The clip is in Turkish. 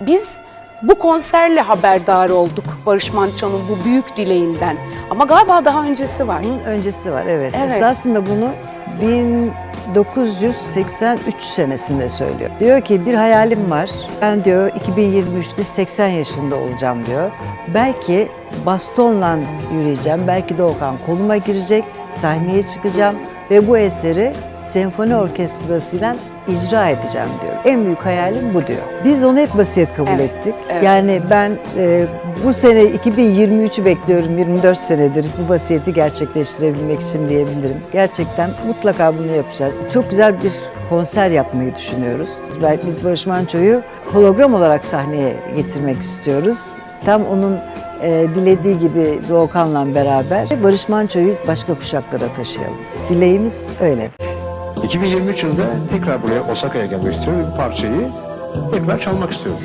Biz bu konserle haberdar olduk Barış Manço'nun bu büyük dileğinden. Ama galiba daha öncesi var. Bunun öncesi var evet. Evet. Esasında bunu 1983 senesinde söylüyor. Diyor ki bir hayalim var. Ben diyor 2023'te 80 yaşında olacağım diyor. Belki bastonla yürüyeceğim. Belki de Okan koluma girecek. Sahneye çıkacağım ve bu eseri senfoni orkestrasıyla icra edeceğim diyor. En büyük hayalim bu diyor. Biz onu hep vasiyet kabul Evet, ettik. evet. Yani ben e, bu sene 2023'ü bekliyorum 24 senedir bu vasiyeti gerçekleştirebilmek için diyebilirim. Gerçekten mutlaka bunu yapacağız. Çok güzel bir konser yapmayı düşünüyoruz. Biz Barış Manço'yu hologram olarak sahneye getirmek istiyoruz. Tam onun e, dilediği gibi Doğukan'la beraber Barış Manço'yu başka kuşaklara taşıyalım. Dileğimiz öyle. 2023 yılında tekrar buraya Osaka'ya gelmek istiyorum. Bir parçayı tekrar çalmak istiyorum.